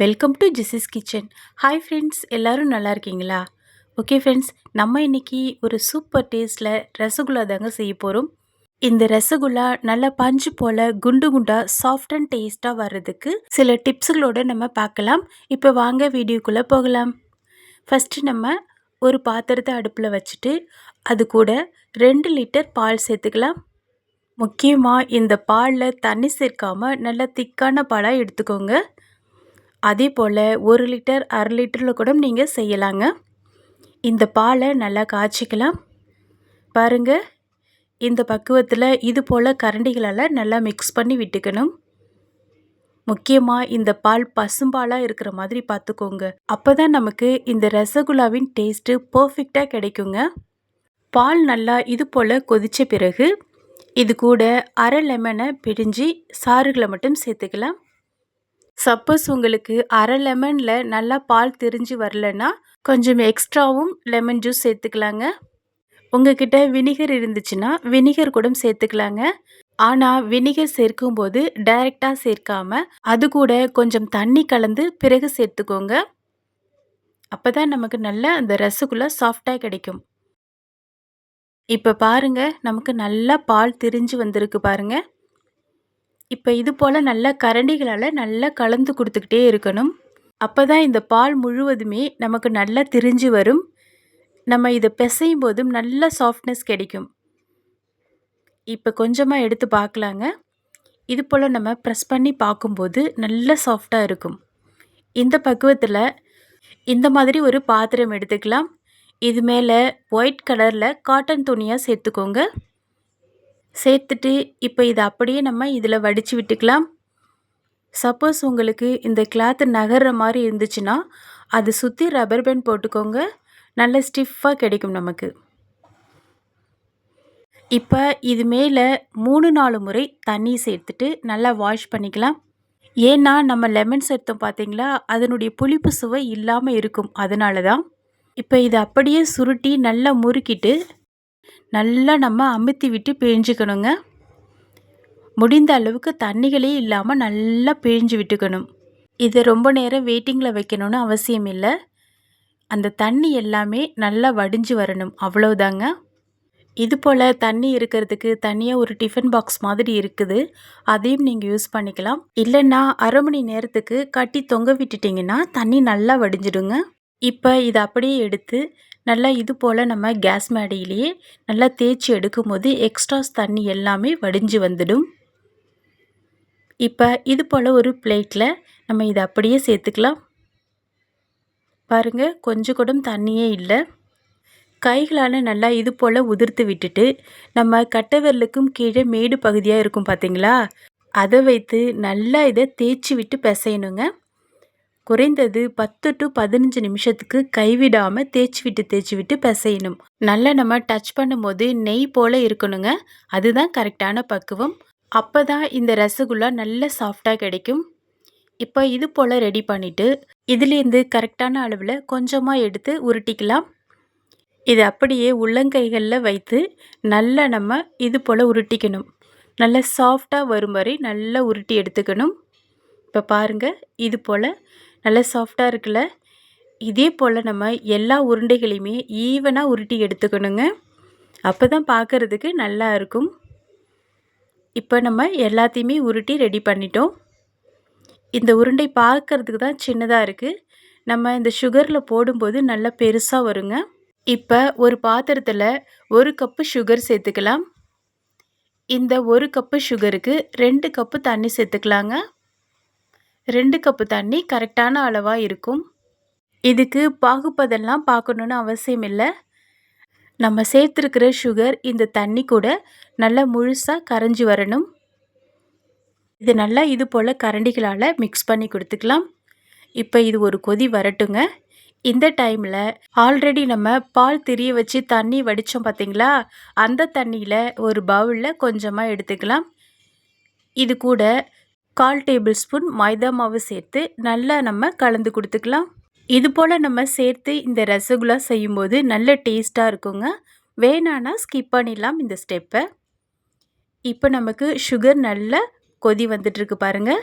Welcome to ஜிசிஸ் kitchen hi friends எல்லோரும் நல்லா இருக்கீங்களா? ஓகே ஃப்ரெண்ட்ஸ் நம்ம இன்றைக்கி ஒரு சூப்பர் டேஸ்ட்டில் ரசகுல்லா தாங்க செய்ய போகிறோம் இந்த ரசகுல்லா நல்லா பஞ்சு போல் குண்டு குண்டாக சாஃப்ட் அண்ட் டேஸ்ட்டாக வர்றதுக்கு சில டிப்ஸுகளோடு நம்ம பார்க்கலாம். இப்போ வாங்க வீடியோக்குள்ளே போகலாம். ஃபஸ்ட்டு நம்ம ஒரு பாத்திரத்தை அடுப்பில் வச்சுட்டு அது கூட ரெண்டு லிட்டர் பால் சேர்த்துக்கலாம். முக்கியமாக இந்த பாலில் தண்ணி சேர்க்காமல் நல்லா திக்கான பாலாக எடுத்துக்கோங்க. அதே போல் ஒரு லிட்டர் அரை லிட்டரில் கூட நீங்கள் செய்யலாங்க. இந்த பாலை நல்லா காய்ச்சிக்கலாம். பாருங்கள் இந்த பக்குவத்தில் இது போல் கரண்டிகளால் நல்லா மிக்ஸ் பண்ணி விட்டுக்கணும். முக்கியமாக இந்த பால் பசும்பாலாக இருக்கிற மாதிரி பார்த்துக்கோங்க அப்போ தான் நமக்கு இந்த ரசகுல்லாவின் டேஸ்ட்டு பர்ஃபெக்டாக கிடைக்குங்க. பால் நல்லா இது போல் கொதித்த பிறகு இது கூட அரை லெமனை பிடிஞ்சி சாறுகளை மட்டும் சேர்த்துக்கலாம். சப்போஸ் உங்களுக்கு அரை லெமனில் நல்லா பால் திரிஞ்சு வரலன்னா கொஞ்சம் எக்ஸ்ட்ராவும் லெமன் ஜூஸ் சேர்த்துக்கலாங்க. உங்ககிட்ட வினிகர் இருந்துச்சுன்னா வினிகர் கூட சேர்த்துக்கலாங்க. ஆனால் வினிகர் சேர்க்கும்போது டைரெக்டாக சேர்க்காம அது கூட கொஞ்சம் தண்ணி கலந்து பிறகு சேர்த்துக்கோங்க. அப்போ தான் நமக்கு நல்ல அந்த ரசகுல்லா சாஃப்டாக கிடைக்கும். இப்போ பாருங்க நமக்கு நல்லா பால் திரிஞ்சு வந்திருக்கு பாருங்கள் இப்போ இது போல் நல்ல கரண்டிகளால் நல்லா கலந்து கொடுத்துக்கிட்டே இருக்கணும். அப்போ தான் இந்த பால் முழுவதுமே நமக்கு நல்லா திரிஞ்சு வரும். நம்ம இதை பிசையும் போதும் நல்ல சாஃப்ட்னஸ் கிடைக்கும். இப்போ கொஞ்சமாக எடுத்து பார்க்கலாங்க. இது போல் நம்ம ப்ரெஸ் பண்ணி பார்க்கும்போது நல்ல சாஃப்டாக இருக்கும். இந்த பக்குவத்தில் இந்த மாதிரி ஒரு பாத்திரம் எடுத்துக்கலாம். இது மேலே ஒயிட் கலரில் காட்டன் துணியாக சேர்த்துக்கோங்க. சேர்த்துட்டு இப்போ இதை அப்படியே நம்ம இதில் வடித்து விட்டுக்கலாம். சப்போஸ் உங்களுக்கு இந்த கிளாத்து நகர்ற மாதிரி இருந்துச்சுன்னா அது சுற்றி ரப்பர் பேண்ட் போட்டுக்கோங்க. நல்ல ஸ்டிஃபாக கிடைக்கும் நமக்கு. இப்போ இது மேலே மூணு நாலு முறை தண்ணி சேர்த்துட்டு நல்லா வாஷ் பண்ணிக்கலாம். ஏன்னா நம்ம லெமன் சேர்த்தோம் பார்த்தீங்களா அதனுடைய புளிப்பு சுவை இல்லாமல் இருக்கும். அதனால தான் இப்போ இதை அப்படியே சுருட்டி நல்லா முறுக்கிட்டு நல்லா நம்ம அமுத்தி விட்டு பிழிஞ்சுக்கணுங்க. முடிந்த அளவுக்கு தண்ணிகளே இல்லாமல் நல்லா பிழிஞ்சு விட்டுக்கணும். இதை ரொம்ப நேரம் வெயிட்டிங்கில் வைக்கணும்னு அவசியம் இல்லை. அந்த தண்ணி எல்லாமே நல்லா வடிஞ்சு வரணும். அவ்வளோதாங்க இது போல் தண்ணி இருக்கிறதுக்கு தனியாக ஒரு டிஃபன் பாக்ஸ் மாதிரி இருக்குது. அதையும் நீங்கள் யூஸ் பண்ணிக்கலாம். இல்லைன்னா அரை மணி நேரத்துக்கு கட்டி தொங்க விட்டுட்டிங்கன்னா தண்ணி நல்லா வடிஞ்சிடுங்க. இப்போ இதை அப்படியே எடுத்து நல்லா இது போல் நம்ம கேஸ் மேடையிலேயே நல்லா தேய்ச்சி எடுக்கும் போது எக்ஸ்ட்ராஸ் தண்ணி எல்லாமே வடிஞ்சு வந்துடும். இப்போ இது போல் ஒரு பிளேட்டில் நம்ம இதை அப்படியே சேர்த்துக்கலாம். பாருங்கள் கொஞ்சம் கூட தண்ணியே இல்லை. கைகளால் நல்லா இது போல் உதிர்த்து விட்டுட்டு நம்ம கட்டவிரலுக்கும் கீழே மேடு பகுதியாக இருக்கும் பார்த்தீங்களா அதை வைத்து நல்லா இதை தேய்ச்சி விட்டு பிசையணுங்க. குறைந்தது பத்து டு பதினஞ்சு நிமிஷத்துக்கு கைவிடாமல் தேய்ச்சி விட்டு தேய்ச்சி விட்டு பிசையணும். நல்லா நம்ம டச் பண்ணும்போது நெய் போல் இருக்கணுங்க. அதுதான் கரெக்டான பக்குவம். அப்போ தான் இந்த ரசகுல்லா நல்ல சாஃப்டாக கிடைக்கும். இப்போ இது போல் ரெடி பண்ணிவிட்டு இதுலேருந்து கரெக்டான அளவில் கொஞ்சமாக எடுத்து உருட்டிக்கலாம். இது அப்படியே உள்ளங்கைகளில் வைத்து நல்லா நம்ம இது போல் உருட்டிக்கணும். நல்ல சாஃப்டாக வரும் வரை நல்லா உருட்டி எடுத்துக்கணும். இப்போ பாருங்கள் இது போல் நல்லா சாஃப்டாக இருக்குல்ல? இதே போல் நம்ம எல்லா உருண்டைகளையுமே ஈவனாக உருட்டி எடுத்துக்கணுங்க. அப்போ தான் பார்க்குறதுக்கு நல்லா இருக்கும். இப்போ நம்ம எல்லாத்தையுமே உருட்டி ரெடி பண்ணிட்டோம். இந்த உருண்டை பார்க்குறதுக்கு தான் சின்னதாக இருக்குது நம்ம இந்த சுகரில் போடும்போது நல்லா பெருசாக வருங்க. இப்போ ஒரு பாத்திரத்தில் ஒரு கப்பு சுகர் சேர்த்துக்கலாம். இந்த ஒரு கப்பு சுகருக்கு ரெண்டு கப்பு தண்ணி சேர்த்துக்கலாங்க. ரெண்டு கப்பு தண்ணி கரெக்டான அளவாக இருக்கும். இதுக்கு பாகுப்பதெல்லாம் பார்க்கணுன்னு அவசியம் இல்லை. நம்ம சேர்த்துருக்கிற சுகர் இந்த தண்ணி கூட நல்லா முழுசாக கரைஞ்சி வரணும். இது நல்லா இது போல் கரண்டிகளால் மிக்ஸ் பண்ணி கொடுத்துக்கலாம். இப்போ இது ஒரு கொதி வரட்டுங்க. இந்த டைமில் ஆல்ரெடி நம்ம பால் திரிய வச்சு தண்ணி வடித்தோம் பார்த்தீங்களா அந்த தண்ணியில் ஒரு பவுலில் கொஞ்சமாக எடுத்துக்கலாம். இது கூட கால் டேபிள் ஸ்பூன் மைதா மாவு சேர்த்து நல்லா நம்ம கலந்து கொடுத்துக்கலாம். இது போல் நம்ம சேர்த்து இந்த ரசகுல்லா செய்யும்போது நல்ல டேஸ்ட்டாக இருக்குங்க. வேணான்னா ஸ்கிப் பண்ணிடலாம் இந்த ஸ்டெப்பை. இப்போ நமக்கு சுகர் நல்ல கொதி வந்துட்டுருக்கு பாருங்கள்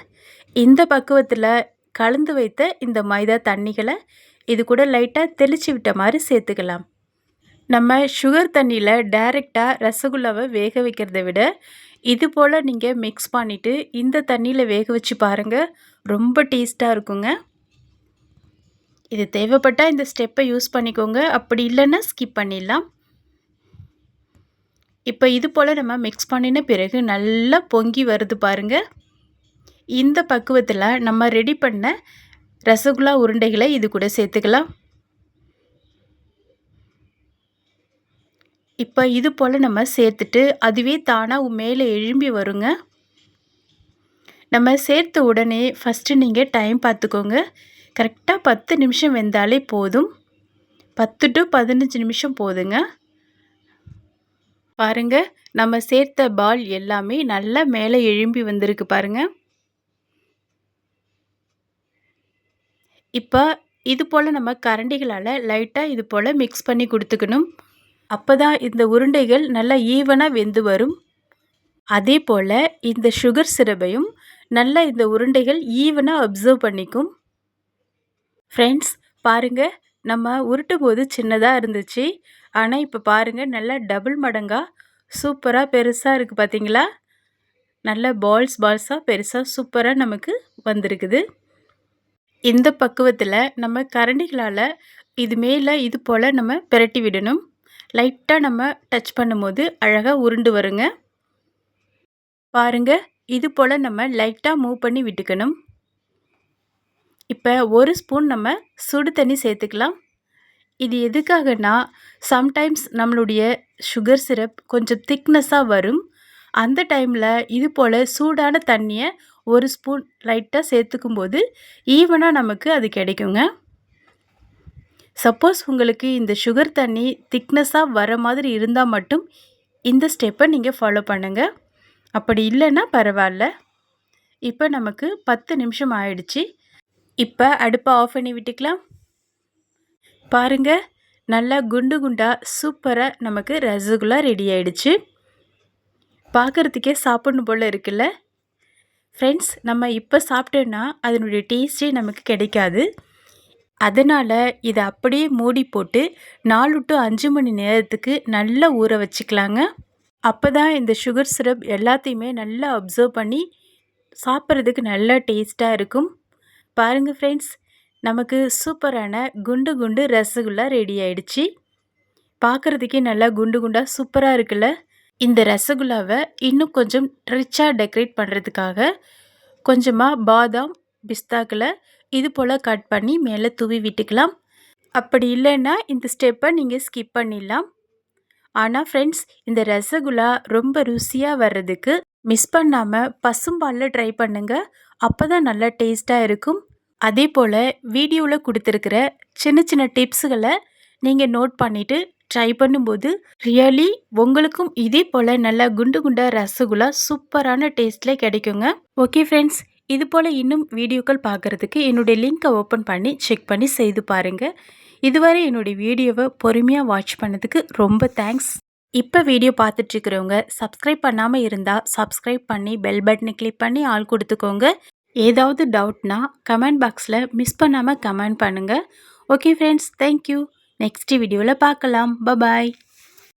இந்த பக்குவத்தில் கலந்து வைத்த இந்த மைதா தண்ணிகளை இது கூட லைட்டாக தெளித்து விட்ட மாதிரி சேர்த்துக்கலாம். நம்ம சுகர் தண்ணியில் டைரெக்டாக ரசகுல்லாவை வேக வைக்கிறத விட இது போல் நீங்கள் மிக்ஸ் பண்ணிவிட்டு இந்த தண்ணியில் வேக வச்சு பாருங்கள் ரொம்ப டேஸ்ட்டாக இருக்குங்க. இது தேவைப்பட்டால் இந்த ஸ்டெப்பை யூஸ் பண்ணிக்கோங்க. அப்படி இல்லைன்னா ஸ்கிப் பண்ணிடலாம். இப்போ இது போல் நம்ம மிக்ஸ் பண்ணின பிறகு நல்லா பொங்கி வருது பாருங்கள் இந்த பக்குவத்தில் நம்ம ரெடி பண்ண ரசகுல்லா உருண்டைகளை இது கூட சேர்த்துக்கலாம். இப்போ இது போல் நம்ம சேர்த்துட்டு அதுவே தானாக மேலே எழும்பி வருங்க. நம்ம சேர்த்த உடனே ஃபஸ்ட்டு நீங்கள் டைம் பார்த்துக்கோங்க கரெக்டாக பத்து நிமிஷம் வெந்தாலே போதும். பத்து டு பதினஞ்சு நிமிஷம் போதுங்க. பாருங்கள் நம்ம சேர்த்த பால் எல்லாமே நல்லா மேலே எழும்பி வந்திருக்கு பாருங்கள் இப்போ இது போல் நம்ம கரண்டிகளால் லைட்டாக இது போல் மிக்ஸ் பண்ணி கொடுத்துக்கணும். அப்போ தான் இந்த உருண்டைகள் நல்லா ஈவனாக வெந்து வரும். அதே போல் இந்த சுகர் சிரப்பையும் நல்லா இந்த உருண்டைகள் ஈவனாக அப்சர்வ் பண்ணிக்கும். ஃப்ரெண்ட்ஸ் பாருங்கள் நம்ம உருட்டும் போது சின்னதாக இருந்துச்சு. ஆனால் இப்போ பாருங்கள் நல்லா டபுள் மடங்காக சூப்பராக பெருசாக இருக்குது பார்த்தீங்களா நல்ல பால்ஸ் பால்ஸாக பெருசாக சூப்பராக நமக்கு வந்திருக்குது. இந்த பக்குவத்தில் நம்ம கரண்டிகளால் இது மேலே இது போல் நம்ம பிரட்டி விடணும். லைட்டாக நம்ம டச் பண்ணும்போது அழகாக உருண்டு வருங்க. பாருங்கள் இது போல் நம்ம லைட்டாக மூவ் பண்ணி விட்டுக்கணும். இப்போ ஒரு ஸ்பூன் நம்ம சுடு தண்ணி சேர்த்துக்கலாம். இது எதுக்காகனா சம்டைம்ஸ் நம்மளுடைய சுகர் சிரப் கொஞ்சம் திக்னஸாக வரும். அந்த டைமில் இது போல் சூடான தண்ணியை ஒரு ஸ்பூன் லைட்டாக சேர்த்துக்கும் போது ஈவனாக நமக்கு அது கிடைக்குங்க. சப்போஸ் உங்களுக்கு இந்த சுகர் தண்ணி திக்னஸாக வர மாதிரி இருந்தால் மட்டும் இந்த ஸ்டெப்பை நீங்கள் ஃபாலோ பண்ணுங்கள் அப்படி இல்லைன்னா பரவாயில்ல. இப்போ நமக்கு பத்து நிமிஷம் ஆயிடுச்சு. இப்போ அடுப்பை ஆஃப் பண்ணி விட்டுக்கலாம். பாருங்கள் நல்லா குண்டு குண்டாக சூப்பராக நமக்கு ரசகுல்லா ரெடி ஆயிடுச்சு. பார்க்குறதுக்கே சாப்பிட்ணும் போல் இருக்குல்ல. ஃப்ரெண்ட்ஸ் நம்ம இப்போ சாப்பிட்டோன்னா அதனுடைய டேஸ்ட்டே நமக்கு கிடைக்காது. அதனால் இதை அப்படியே மூடி போட்டு நாலு டு அஞ்சு மணி நேரத்துக்கு நல்லா ஊற வச்சுக்கலாங்க. அப்போ தான் இந்த சுகர் சிரப் எல்லாத்தையுமே நல்லா அப்சர்வ் பண்ணி சாப்பிட்றதுக்கு நல்லா டேஸ்ட்டாக இருக்கும். பாருங்கள் ஃப்ரெண்ட்ஸ் நமக்கு சூப்பரான குண்டு குண்டு ரசகுல்லா ரெடி ஆயிடுச்சு. பார்க்குறதுக்கே நல்லா குண்டு குண்டாக சூப்பராக இருக்குல்ல? இந்த ரசகுல்லாவை இன்னும் கொஞ்சம் ரிச்சாக டெக்கரேட் பண்ணுறதுக்காக கொஞ்சமாக பாதாம் பிஸ்தாக்கில் இது போல் கட் பண்ணி மேலே தூவி விட்டுக்கலாம். அப்படி இல்லைன்னா இந்த ஸ்டெப்பை நீங்கள் ஸ்கிப் பண்ணிடலாம். ஆனால் ஃப்ரெண்ட்ஸ் இந்த ரசகுல்லா ரொம்ப ருசியாக வர்றதுக்கு மிஸ் பண்ணாமல் பசும்பாலில் ட்ரை பண்ணுங்கள் அப்போ தான் நல்லா டேஸ்ட்டாக இருக்கும். அதே போல் வீடியோவில் கொடுத்துருக்கிற சின்ன சின்ன டிப்ஸுகளை நீங்கள் நோட் பண்ணிவிட்டு ட்ரை பண்ணும்போது ரியலி உங்களுக்கும் இதே போல் நல்லா குண்டு குண்டாக ரசகுல்லா சூப்பரான டேஸ்ட்டில் கிடைக்குங்க. ஓகே ஃப்ரெண்ட்ஸ் இதுபோல் இன்னும் வீடியோக்கள் பார்க்குறதுக்கு என்னுடைய லிங்க்கை ஓப்பன் பண்ணி செக் பண்ணி செய்து பாருங்கள் இதுவரை என்னுடைய வீடியோவை பொறுமையாக வாட்ச் பண்ணதுக்கு ரொம்ப தேங்க்ஸ் இப்போ வீடியோ பார்த்துட்ருக்கிறவங்க சப்ஸ்கிரைப் பண்ணாமல் இருந்தால் சப்ஸ்கிரைப் பண்ணி பெல் பட்டனை கிளிக் பண்ணி ஆள் கொடுத்துக்கோங்க. ஏதாவது டவுட்னா கமெண்ட் பாக்ஸில் மிஸ் பண்ணாமல் கமெண்ட் பண்ணுங்கள் ஓகே ஃப்ரெண்ட்ஸ் தேங்க்யூ நெக்ஸ்ட் வீடியோவில் பார்க்கலாம். பபாய்